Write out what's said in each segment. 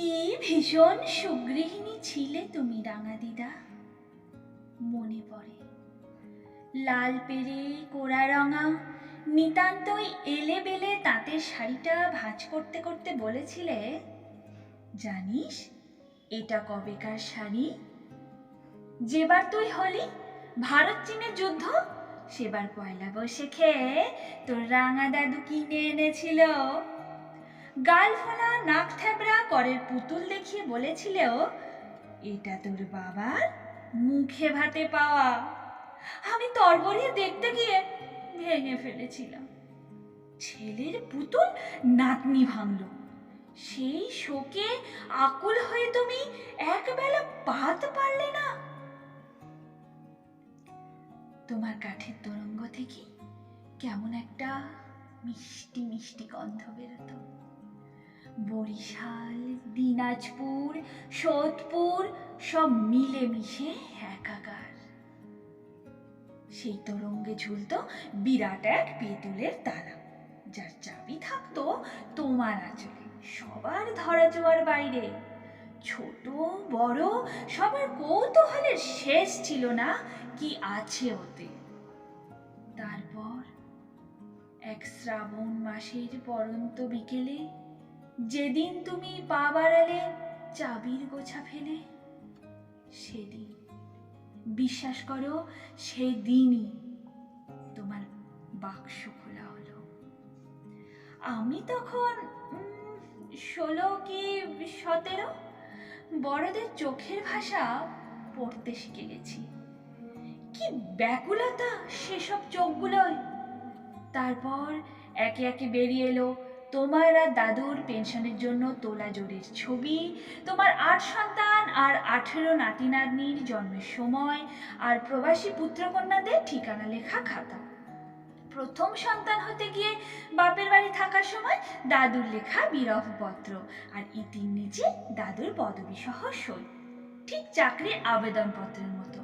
কি ভীষণ সুগৃহিণী ছিলে তুমি, রাঙা দিদা। মনে পড়ে, লাল পেরে কোড়া রঙা, নিতান্তই এলে বেলে তাঁতের শাড়িটা ভাঁজ করতে করতে বলেছিলে, জানিস, এটা কবেকার শাড়ি? যেবার তুই হলি ভারত চীনের যুদ্ধ, সেবার পয়লা বৈশাখে তোর রাঙা দাদু কিনে এনেছিল। গাল নাক থ্যাবড়া করের পুতুল দেখিয়ে বলেছিল এটা তোর বাবার মুখে ভাতে পাওয়া। আমি তরবরিয়ে দেখতে গিয়ে ভেঙে ফেলেছিলাম। ছেলের পুতুল নাতনি ভাঙল। সেই শোকে আকুল হয়ে তুমি একবেলা পাত পারলে না। তোমার কাঠের তরঙ্গ থেকে কেমন একটা মিষ্টি মিষ্টি গন্ধ বেরোতো। বরিশাল, দিনাজপুর, সোদপুর, সব মিলেমিশে একাকার। সেই তরঙ্গে ঝুলতো বিরাট এক পেতুলের তালা। যার চাবি থাকতো তোমার আঁচলে, সবার ধরা জোয়ার বাইরে। ছোট, বড়, সবার কৌতূহলের শেষ ছিল না কি আছে ওতে। তারপর এক শ্রাবণ মাসের পরন্ত বিকেলে যেদিন তুমি পা বাড়ালে, চাবির গোছা ফেলে, সেদিন। বিশ্বাস করো, সেদিনই তোমার বাক্স খোলা হলো। আমি তখন ষোলো কি সতেরো? বড়দের চোখের ভাষা পড়তে শিখে গেছি। কি ব্যাকুলতা সেসব চোখগুলোয়। তারপর একে একে বেরিয়ে এলো তোমার আর দাদুর পেনশনের জন্য তোলা জোরের ছবি, তোমার আট সন্তান আর আঠেরো নাতি নাতনির জন্মের সময়, আর প্রবাসী পুত্রকন্যাদের ঠিকানা লেখা খাতা। প্রথম সন্তান হতে গিয়ে বাপের বাড়ি থাকার সময় দাদুর লেখা বিরহ পত্র আর ইতির নিচে দাদুর পদবী সহ সই। ঠিক চাকরির আবেদনপত্রের মতো।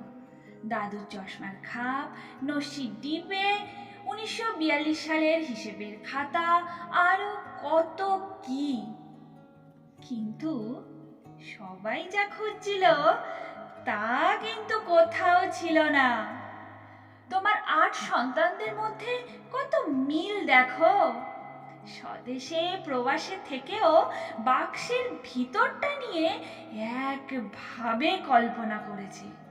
দাদুর চশমার খাপ, নস্যির ডিবে উনিশশো বিয়াল্লিশ সালের হিসেবের খাতা আরও কত কি? কিন্তু সবাই যা খুঁজছিল, তা কিন্তু কোথাও ছিল না। তোমার আট সন্তানদের মধ্যে কত মিল দেখো? স্বদেশে, প্রবাসে থেকেও বাক্সের ভিতরটা নিয়ে একভাবে কল্পনা করেছে।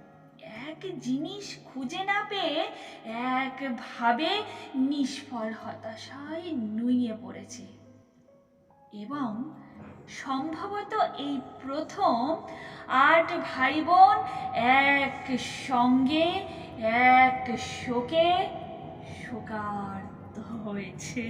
এক জিনিস খুঁজে না পেয়ে একভাবে নিষ্ফল, হতাশায় নুইয়ে পড়েছে। এবং সম্ভবত এই প্রথম আট ভাই বোন এক সঙ্গে, এক শোকে শোকার্ত হয়েছে।